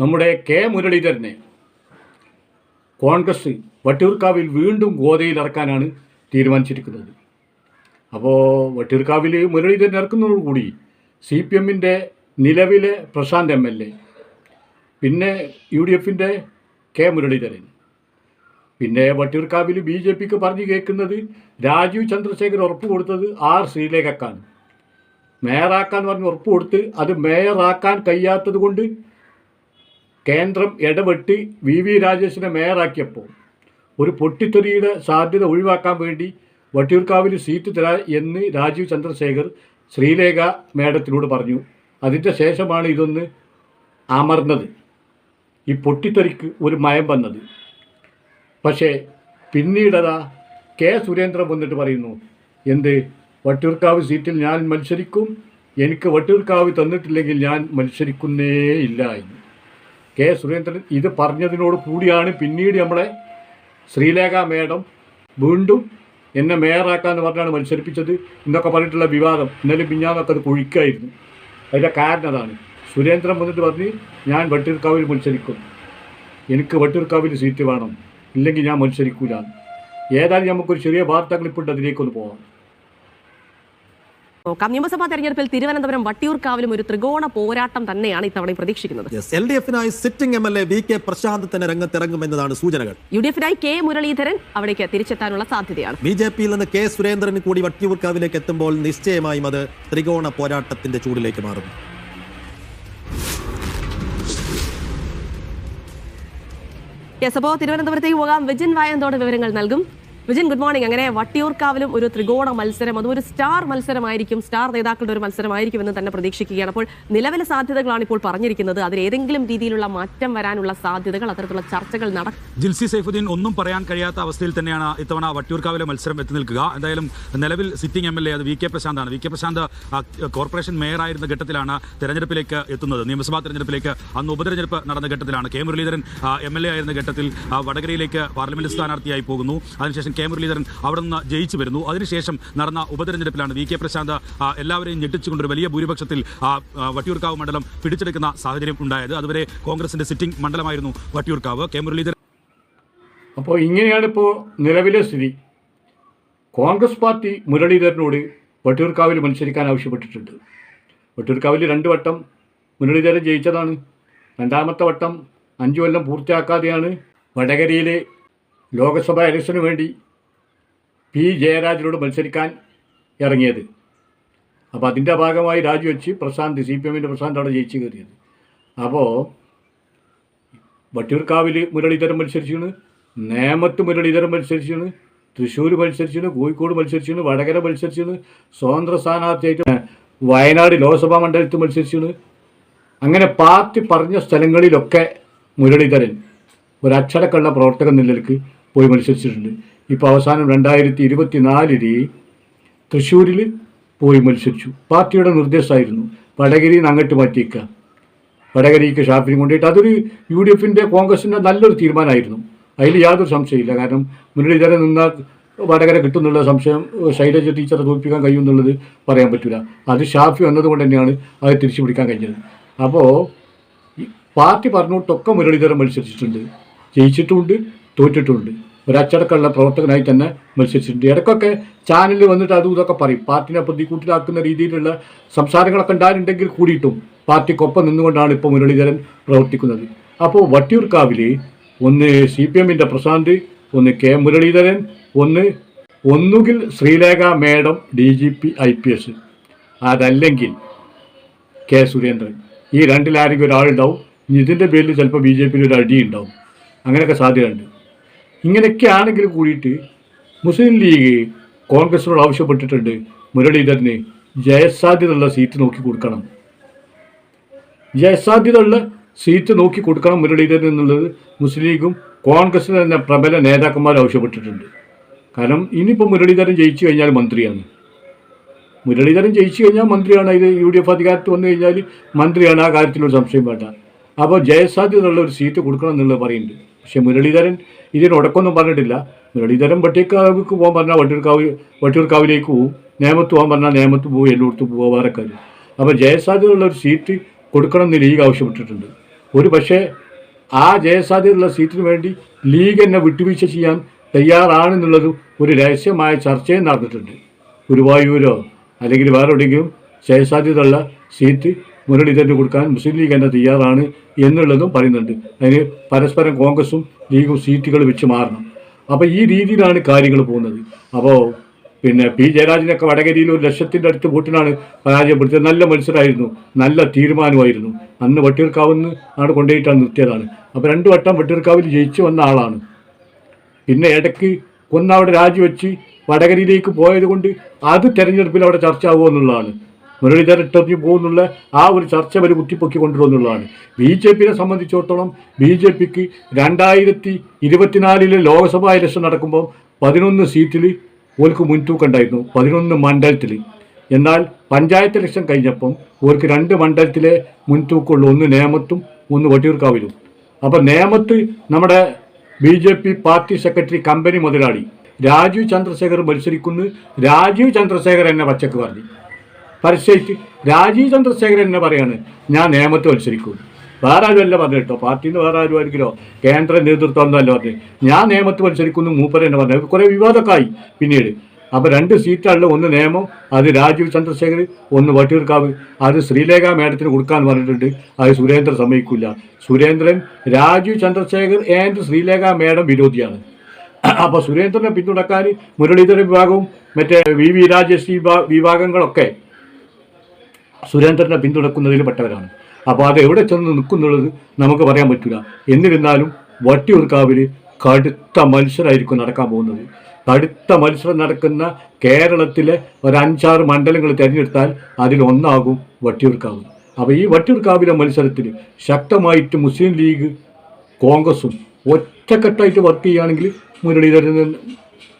നമ്മുടെ കെ മുരളീധരനെ കോൺഗ്രസ് വട്ടിയൂർക്കാവിൽ വീണ്ടും ഗോതയിൽ ഇറക്കാനാണ് തീരുമാനിച്ചിരിക്കുന്നത്. അപ്പോൾ വട്ടിയൂർക്കാവിൽ മുരളീധരൻ ഇറക്കുന്നതോടുകൂടി സി പി എമ്മിന്റെ നിലവിലെ പ്രശാന്ത് എം എൽ എ പിന്നെ യു ഡി എഫിന്റെ കെ മുരളീധരൻ പിന്നെ വട്ടിയൂർക്കാവിൽ ബി ജെ പിക്ക് പറഞ്ഞു കേൾക്കുന്നത് രാജീവ് ചന്ദ്രശേഖർ ഉറപ്പ് കൊടുത്തത് ആർ ശ്രീലേഖക്കാണ്. മേയറാക്കാൻ പറഞ്ഞ് ഉറപ്പ് കൊടുത്ത് അത് മേയറാക്കാൻ കഴിയാത്തത് കൊണ്ട് കേന്ദ്രം ഇടവെട്ടി വി വി രാജേഷിനെ മേയറാക്കിയപ്പോൾ ഒരു പൊട്ടിത്തെറിയുടെ സാധ്യത ഒഴിവാക്കാൻ വേണ്ടി വട്ടിയൂർക്കാവിൽ സീറ്റ് തരാ എന്ന് രാജീവ് ചന്ദ്രശേഖർ ശ്രീലേഖ മേഡത്തിനോട് പറഞ്ഞു. അതിന്റെ ശേഷമാണ് ഇതൊന്ന് അമർന്നത്. ഈ പൊട്ടിത്തെറിക്ക് ഒരു മയം വന്നത്. പക്ഷേ പിന്നീടതാ കെ സുരേന്ദ്രൻ വന്നിട്ട് പറയുന്നു എന്ത്? വട്ടിയൂർക്കാവ് സീറ്റിൽ ഞാൻ മത്സരിക്കും? എനിക്ക് വട്ടിയൂർക്കാവ് തന്നിട്ടില്ലെങ്കിൽ ഞാൻ മത്സരിക്കുന്നേ ഇല്ല എന്ന്. കെ സുരേന്ദ്രൻ ഇത് പറഞ്ഞതിനോട് കൂടിയാണ് പിന്നീട് നമ്മളെ ശ്രീലേഖ മേഡം വീണ്ടും എന്നെ മേയറാക്കാന്ന് പറഞ്ഞാണ് മത്സരിപ്പിച്ചത് എന്നൊക്കെ പറഞ്ഞിട്ടുള്ള വിവാദം. ഇന്നലെ പിഞ്ഞാന്നൊക്കെ അത് കൊഴിക്കായിരുന്നു. അതിന്റെ കാരണം അതാണ്. സുരേന്ദ്രൻ വന്നിട്ട് പറഞ്ഞ് ഞാൻ വട്ടിയൂർക്കാവിൽ മത്സരിക്കും. എനിക്ക് വട്ടിയൂർക്കാവിൽ സീറ്റ് വേണം. ഇല്ലെങ്കിൽ ഞാൻ മത്സരിക്കൂല ഏതായാലും നമുക്കൊരു ചെറിയ വാർത്തകളിപ്പോൾ അതിലേക്കൊന്ന് പോകാം നോക്കാം നിയമസഭാ തെരഞ്ഞെടുപ്പിൽ തിരുവനന്തപുരം വട്ടിയൂർക്കാവിലും ഒരു ത്രികോണ പോരാട്ടം തന്നെയാണ് ഇത്തവണ പ്രതീക്ഷിക്കുന്നത്. L D എഫിനായി sitting M L A V K Prashanth തന്നെ രംഗത്തിറങ്ങുമെന്നതാണ് സൂചനകൾ. യു ഡി എഫിനായി കെ മുരളീധരൻ അവിടേക്ക് തിരിച്ചെത്താനുള്ള സാധ്യതയാണ്. ബി ജെ പിയിൽ നിന്ന് കെ സുരേന്ദ്രൻ കൂടി വട്ടിയൂർക്കാവിലേക്ക് എത്തുമ്പോൾ നിശ്ചയമായും അത് ത്രികോണ പോരാട്ടത്തിന്റെ ചൂടിലേക്ക് മാറും. യെസ് അപ്പോൾ തിരുവനന്തപുരത്തേക്ക് പോകാം. വിജിൻ വായന്തോട് വിവരങ്ങൾ നൽകും. വിജിൻ ഗുഡ് മോർണിംഗ് അങ്ങനെ വട്ടിയൂർക്കാവിലും ഒരു ത്രികോണ മത്സരം അതും ഒരു സ്റ്റാർ മത്സരമായിരിക്കും. സ്റ്റാർ നേതാക്കളുടെ ഒരു മത്സരമായിരിക്കും എന്ന് തന്നെ പ്രതീക്ഷിക്കുകയാണ്. അപ്പോൾ നിലവിലെ സാധ്യതകളാണ് ഇപ്പോൾ പറഞ്ഞിരിക്കുന്നത്. അതിൽ ഏതെങ്കിലും രീതിയിലുള്ള മാറ്റം വരാനുള്ള സാധ്യതകൾ അത്തരത്തിലുള്ള ചർച്ചകൾ നടക്കും ജിൽസി സൈഫുദ്ദീൻ ഒന്നും പറയാൻ കഴിയാത്ത അവസ്ഥയിൽ തന്നെയാണ് ഇത്തവണ വട്ടിയൂർക്കാവിലെ മത്സരം എത്തി നിൽക്കുക. എന്തായാലും നിലവിൽ സിറ്റിംഗ് എം എൽ എ അത് വി കെ പ്രശാന്താണ്. വി കെ പ്രശാന്ത് കോർപ്പറേഷൻ മേയറായിരുന്ന ഘട്ടത്തിലാണ് തെരഞ്ഞെടുപ്പിലേക്ക് എത്തുന്നത്. നിയമസഭാ തെരഞ്ഞെടുപ്പിലേക്ക് അന്ന് ഉപതെരഞ്ഞെടുപ്പ് നടന്ന ഘട്ടത്തിലാണ്. K Muraleedharan M L A ആയിരുന്ന ഘട്ടത്തിൽ വടകരയിലേക്ക് പാർലമെന്റ് സ്ഥാനാർത്ഥിയായി പോകുന്നു. അതിനുശേഷം കെ മുരളീധരൻ അവിടെ നിന്ന് ജയിച്ചു വരുന്നു. അതിനുശേഷം നടന്ന ഉപതെരഞ്ഞെടുപ്പിലാണ് വി കെ പ്രശാന്ത് എല്ലാവരെയും ഞെട്ടിച്ചുകൊണ്ട് ഒരു വലിയ ഭൂരിപക്ഷത്തിൽ വട്ടിയൂർക്കാവ് മണ്ഡലം പിടിച്ചെടുക്കുന്ന സാഹചര്യം ഉണ്ടായത്. അതുവരെ കോൺഗ്രസിന്റെ സിറ്റിംഗ് മണ്ഡലമായിരുന്നു വട്ടിയൂർക്കാവ്. കെ. മുരളീധരൻ അപ്പോൾ ഇങ്ങനെയാണ് ഇപ്പോൾ നിലവിലെ സ്ഥിതി. കോൺഗ്രസ് പാർട്ടി മുരളീധരനോട് വട്ടിയൂർക്കാവിൽ മത്സരിക്കാൻ ആവശ്യപ്പെട്ടിട്ടുണ്ട്. വട്ടിയൂർക്കാവിൽ രണ്ട് വട്ടം മുരളീധരൻ ജയിച്ചതാണ്. രണ്ടാമത്തെ വട്ടം അഞ്ച് കൊല്ലം പൂർത്തിയാക്കാതെയാണ് വടകരയിലെ ലോക്സഭാ ഇലക്ഷന് വേണ്ടി പി ജയരാജനോട് മത്സരിക്കാൻ ഇറങ്ങിയത്. അപ്പോൾ അതിന്റെ ഭാഗമായി രാജിവെച്ച് പ്രശാന്ത് സി പി എമ്മിന്റെ പ്രശാന്ത് അവിടെ ജയിച്ച് കയറിയത്. അപ്പോൾ വട്ടിയൂർക്കാവിൽ മുരളീധരൻ മത്സരിച്ചാണ് നേമത്ത് മുരളീധരൻ മത്സരിച്ചാണ് തൃശ്ശൂർ മത്സരിച്ചാണ് കോഴിക്കോട് മത്സരിച്ചാണ് വടകര മത്സരിച്ചാണ് സ്വതന്ത്ര സ്ഥാനാർത്ഥിയായിട്ട് വയനാട് ലോക്സഭാ മണ്ഡലത്തിൽ മത്സരിച്ചാണ് അങ്ങനെ പാർട്ടി പറഞ്ഞ സ്ഥലങ്ങളിലൊക്കെ മുരളീധരൻ ഒരച്ചടക്കമുള്ള പ്രവർത്തക നിലയ്ക്ക് പോയി മത്സരിച്ചിട്ടുണ്ട്. ഇപ്പോൾ അവസാനം രണ്ടായിരത്തി ഇരുപത്തിനാലിൽ തൃശ്ശൂരിൽ പോയി മത്സരിച്ചു. പാർട്ടിയുടെ നിർദ്ദേശമായിരുന്നു വടകരയിൽ നിന്ന് അങ്ങോട്ട് മാറ്റിയേക്കുക. വടകരയ്ക്ക് ഷാഫിനെ കൊണ്ടുപോയിട്ട് അതൊരു യു ഡി എഫിന്റെ കോൺഗ്രസിന്റെ നല്ലൊരു തീരുമാനമായിരുന്നു. അതിൽ യാതൊരു സംശയമില്ല കാരണം മുരളീധരൻ നിന്നാൽ വടകര കിട്ടുന്നുള്ള സംശയം ശൈലജ ടീച്ചറെ തോൽപ്പിക്കാൻ കഴിയുമെന്നുള്ളത് പറയാൻ പറ്റില്ല അത് ഷാഫി വന്നതുകൊണ്ട് തന്നെയാണ് അത് തിരിച്ചു പിടിക്കാൻ കഴിഞ്ഞത് അപ്പോൾ പാർട്ടി പറഞ്ഞുകൊണ്ടൊക്കെ മുരളീധരൻ മത്സരിച്ചിട്ടുണ്ട്. ജയിച്ചിട്ടുമുണ്ട് തോറ്റിട്ടുമുണ്ട്. ഒരച്ചടക്കമുള്ള പ്രവർത്തകനായി തന്നെ മത്സരിച്ചിട്ടുണ്ട്. ഇടയ്ക്കൊക്കെ ചാനലിൽ വന്നിട്ട് അതും ഇതൊക്കെ പറയും. പാർട്ടിനെ പ്രതികൂട്ടിലാക്കുന്ന രീതിയിലുള്ള സംസാരങ്ങളൊക്കെ ഉണ്ടായിട്ടുണ്ടെങ്കിൽ കൂടിയിട്ടും പാർട്ടിക്കൊപ്പം നിന്നുകൊണ്ടാണ് ഇപ്പോൾ മുരളീധരൻ പ്രവർത്തിക്കുന്നത്. അപ്പോൾ വട്ടിയൂർക്കാവിൽ ഒന്ന് സി പി എമ്മിന്റെ പ്രശാന്ത് ഒന്ന് കെ മുരളീധരൻ ഒന്ന് ഒന്നുകിൽ Sreelekha madam D G P I P S. അതല്ലെങ്കിൽ കെ സുരേന്ദ്രൻ. ഈ രണ്ടിലാരെങ്കിലും ഒരാളുണ്ടാവും. ഇതിന്റെ പേരിൽ ചിലപ്പോൾ ബി ജെ പിയിൽ ഒരു അടി ഉണ്ടാവും അങ്ങനെയൊക്കെ സാധ്യതയുണ്ട്. ഇങ്ങനെയൊക്കെ ആണെങ്കിൽ കൂടിയിട്ട് മുസ്ലിം ലീഗ് കോൺഗ്രസിനോട് ആവശ്യപ്പെട്ടിട്ടുണ്ട് മുരളീധരന് ജയസാധ്യതയുള്ള സീറ്റ് നോക്കി കൊടുക്കണം. ജയസാധ്യതയുള്ള സീറ്റ് നോക്കി കൊടുക്കണം മുരളീധരൻ എന്നുള്ളത് മുസ്ലിം ലീഗും കോൺഗ്രസിന് തന്നെ പ്രബല നേതാക്കന്മാർ ആവശ്യപ്പെട്ടിട്ടുണ്ട്. കാരണം ഇനിയിപ്പോൾ മുരളീധരൻ ജയിച്ചു കഴിഞ്ഞാൽ മന്ത്രിയാണ്. മുരളീധരൻ ജയിച്ചു കഴിഞ്ഞാൽ മന്ത്രിയാണ്. ഇത് യു ഡി എഫ് അധികാരത്തിൽ വന്നു കഴിഞ്ഞാൽ മന്ത്രിയാണ്. ആ കാര്യത്തിലൊരു സംശയം വേണ്ട. അപ്പോൾ ജയസാധ്യതയുള്ള ഒരു സീറ്റ് കൊടുക്കണം എന്നുള്ളത് പറയുന്നുണ്ട്. പക്ഷേ മുരളീധരൻ ഇതിന് ഉടക്കൊന്നും പറഞ്ഞിട്ടില്ല. മുരളീധരൻ വട്ടിയൂർക്കാവിലേക്ക് പോകാൻ പറഞ്ഞാൽ വട്ടിയൂർക്കാവ് വട്ടിയൂർക്കാവിലേക്ക് പോവും. നേമത്ത് പോകാൻ പറഞ്ഞാൽ നേമത്ത് പോകും എല്ലായിടത്തും പോകാൻ കാര്യം. അപ്പോൾ ജയസാധ്യതയുള്ള ഒരു സീറ്റ് കൊടുക്കണം എന്ന് ലീഗ് ആവശ്യപ്പെട്ടിട്ടുണ്ട്. ഒരു പക്ഷേ ആ ജയസാധ്യതയുള്ള സീറ്റിന് വേണ്ടി ലീഗ് എന്നെ വിട്ടുവീഴ്ച ചെയ്യാൻ തയ്യാറാണെന്നുള്ളത് ഒരു രഹസ്യമായ ചർച്ചയും നടന്നിട്ടുണ്ട്. ഗുരുവായൂരോ അല്ലെങ്കിൽ വേറെ എവിടെയെങ്കിലും ജയസാധ്യതയുള്ള സീറ്റ് മുരളീധരന് കൊടുക്കാൻ മുസ്ലിം ലീഗ് തന്നെ തയ്യാറാണ് എന്നുള്ളതും പറയുന്നുണ്ട്. അതിന് പരസ്പരം കോൺഗ്രസും ലീഗും സീറ്റുകൾ വെച്ച് മാറണം. അപ്പോൾ ഈ രീതിയിലാണ് കാര്യങ്ങൾ പോകുന്നത്. അപ്പോൾ പിന്നെ പി ജയരാജനൊക്കെ വടകരയിൽ ഒരു ലക്ഷത്തിന്റെ അടുത്ത് വോട്ടിനാണ് പരാജയപ്പെടുത്തിയത്. നല്ല മത്സരമായിരുന്നു. നല്ല തീരുമാനമായിരുന്നു. അന്ന് വട്ടിയൂർക്കാവെന്ന് ആണ് കൊണ്ടുപോയിട്ടാണ് നിർത്തിയതാണ്. അപ്പോൾ രണ്ട് വട്ടം വട്ടിയൂർക്കാവിൽ ജയിച്ചു വന്ന ആളാണ്. പിന്നെ ഇടയ്ക്ക് കൊന്നവിടെ രാജിവെച്ച് വടകരയിലേക്ക് പോയത് കൊണ്ട് അത് തെരഞ്ഞെടുപ്പിൽ അവിടെ ചർച്ച ആവുമോ എന്നുള്ളതാണ് മുരളീധരൻ ഇട്ടെറിഞ്ഞ് പോകുന്നുള്ള ആ ഒരു ചർച്ച വരെ കുത്തിപ്പൊക്കി കൊണ്ടുവന്നുള്ളതാണ് ബി ജെ പിയെ സംബന്ധിച്ചിടത്തോളം ബി ജെ പിക്ക് രണ്ടായിരത്തി ഇരുപത്തിനാലിലെ ലോക്സഭാ ഇലക്ഷൻ നടക്കുമ്പോൾ പതിനൊന്ന് സീറ്റിൽ ഓർക്ക് മുൻതൂക്കം ഉണ്ടായിരുന്നു. പതിനൊന്ന് മണ്ഡലത്തിൽ എന്നാൽ പഞ്ചായത്ത് ഇലക്ഷൻ കഴിഞ്ഞപ്പം ഓർക്ക് രണ്ട് മണ്ഡലത്തിലെ മുൻതൂക്കമുള്ളൂ ഒന്ന് നേമത്തും ഒന്ന് വട്ടിയൂർക്കാവിലും. അപ്പം നേമത്ത് നമ്മുടെ B J P party secretary company മുതലാളി രാജീവ് ചന്ദ്രശേഖർ മത്സരിക്കുന്നു രാജീവ് ചന്ദ്രശേഖർ എന്നെ പച്ചക്ക് പറഞ്ഞു. പരസ്യമായിട്ട് രാജീവ് ചന്ദ്രശേഖരൻ എന്നെ പറയാണ് ഞാൻ നിയമത്തെ മത്സരിക്കും. വേറെ ആരും അല്ല പറഞ്ഞു കേട്ടോ. പാർട്ടിയിൽ നിന്ന് വേറെ ആരും ആയിരിക്കലോ കേന്ദ്ര നേതൃത്വം എന്നല്ല പറഞ്ഞു ഞാൻ നിയമത്ത് മത്സരിക്കുന്നു മൂപ്പർ എന്നെ പറഞ്ഞു കുറേ വിവാദമൊക്കെ ആയി പിന്നീട്. അപ്പോൾ രണ്ട് സീറ്റാണല്ലോ ഒന്ന് നിയമം അത് രാജീവ് ചന്ദ്രശേഖർ ഒന്ന് വട്ടിയൂർക്കാവ്. അത് ശ്രീലേഖ മേഡത്തിന് കൊടുക്കാന്ന് പറഞ്ഞിട്ടുണ്ട്. അത് സുരേന്ദ്രൻ സമ്മതിക്കില്ല സുരേന്ദ്രൻ രാജീവ് ചന്ദ്രശേഖർ ആൻഡ് ശ്രീലേഖ മേഡം വിരോധിയാണ്. അപ്പോൾ സുരേന്ദ്രനെ പിന്തുണക്കാൻ മുരളീധര വിഭാഗവും മറ്റേ വി വി രാജേഷ് വിഭാ- വിഭാഗങ്ങളൊക്കെ സുരേന്ദ്രനെ പിന്തുണക്കുന്നതിൽ പെട്ടവരാണ് അപ്പോൾ അത് എവിടെ ചെന്ന് നിൽക്കുന്നുള്ളത് നമുക്ക് പറയാൻ പറ്റില്ല എന്നിരുന്നാലും വട്ടിയൂർക്കാവിൽ കടുത്ത മത്സരമായിരിക്കും നടക്കാൻ പോകുന്നത്. കടുത്ത മത്സരം നടക്കുന്ന കേരളത്തിലെ ഒരു അഞ്ചാറ് മണ്ഡലങ്ങൾ തിരഞ്ഞെടുത്താൽ അതിലൊന്നാകും വട്ടിയൂർക്കാവ്. അപ്പോൾ ഈ വട്ടിയൂർക്കാവിലെ മത്സരത്തിൽ ശക്തമായിട്ട് മുസ്ലിം ലീഗ് കോൺഗ്രസും ഒറ്റക്കെട്ടായിട്ട് വർക്ക് ചെയ്യുകയാണെങ്കിൽ മുരളീധരൻ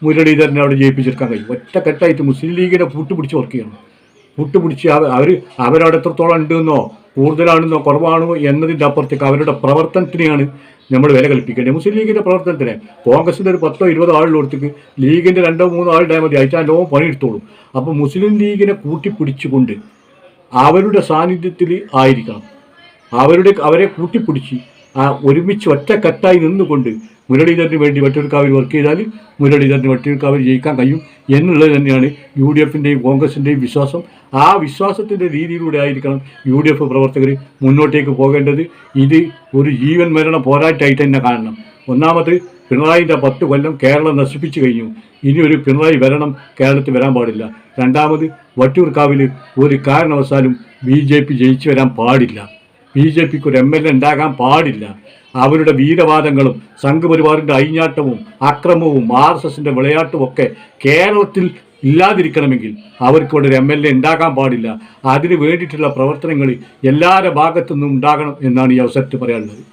മുരളീധരനെ അവിടെ ജയിപ്പിച്ചെടുക്കാൻ കഴിയും. ഒറ്റക്കെട്ടായിട്ട് മുസ്ലിം ലീഗിനെ കൂട്ടുപിടിച്ച് വർക്ക് ചെയ്യണം. കൂട്ടുപിടിച്ച് അവർ അവരവിടെ എത്രത്തോളം ഉണ്ടെന്നോ കൂടുതലാണെന്നോ കുറവാണോ എന്നതിന്റെ അപ്പുറത്തേക്ക് അവരുടെ പ്രവർത്തനത്തിനെയാണ് നമ്മൾ വില കൽപ്പിക്കേണ്ടത്. മുസ്ലിം ലീഗിന്റെ പ്രവർത്തനത്തിന് കോൺഗ്രസിന്റെ ഒരു പത്തോ ഇരുപതോ ആളിലോടത്തേക്ക് ലീഗിന്റെ രണ്ടോ മൂന്നോ ആളുടെ മതി. അയച്ചാൽ ലോകം പണിയെടുത്തോളും. അപ്പോൾ മുസ്ലിം ലീഗിനെ കൂട്ടിപ്പിടിച്ചുകൊണ്ട് അവരുടെ സാന്നിധ്യത്തിൽ ആയിരിക്കണം. അവരുടെ അവരെ കൂട്ടിപ്പിടിച്ച് ആ ഒരുമിച്ച് ഒറ്റക്കെട്ടായി നിന്നുകൊണ്ട് മുരളീധരന് വേണ്ടി വട്ടിയൂർക്കാവിൽ വർക്ക് ചെയ്താൽ മുരളീധരന് വട്ടിയൂർക്കാവിൽ ജയിക്കാൻ കഴിയും എന്നുള്ളത് തന്നെയാണ് യു ഡി എഫിന്റെയും കോൺഗ്രസിന്റെയും വിശ്വാസം. ആ വിശ്വാസത്തിന്റെ രീതിയിലൂടെ ആയിരിക്കണം യു ഡി എഫ് പ്രവർത്തകർ മുന്നോട്ടേക്ക് പോകേണ്ടത്. ഇത് ഒരു ജീവൻ മരണ പോരാട്ടമായിട്ട് തന്നെ കാണണം. ഒന്നാമത് പിണറായിന്റെ പത്ത് കൊല്ലം കേരളം നശിപ്പിച്ചു കഴിഞ്ഞു. ഇനി ഒരു പിണറായി വരണം കേരളത്തിൽ വരാൻ പാടില്ല. രണ്ടാമത് വട്ടിയൂർക്കാവിൽ ഒരു കാരണവശാലും ബി ജെ പി ജയിച്ചു വരാൻ പാടില്ല. ബി ജെ പിക്ക് ഒരു എം എൽ എ ഉണ്ടാകാൻ പാടില്ല. അവരുടെ വീരവാദങ്ങളും സംഘപരിവാറിന്റെ അഴിഞ്ഞാട്ടവും അക്രമവും ആർ എസ് എസിന്റെ വിളയാട്ടും ഒക്കെ കേരളത്തിൽ ഇല്ലാതിരിക്കണമെങ്കിൽ അവർക്ക് ഇവിടെ ഒരു എം എൽ എ ഉണ്ടാകാൻ പാടില്ല. അതിന് വേണ്ടിയിട്ടുള്ള പ്രവർത്തനങ്ങൾ എല്ലാവരുടെ ഭാഗത്തു നിന്നും ഉണ്ടാകണം എന്നാണ് ഈ അവസരത്തിൽ പറയാനുള്ളത്.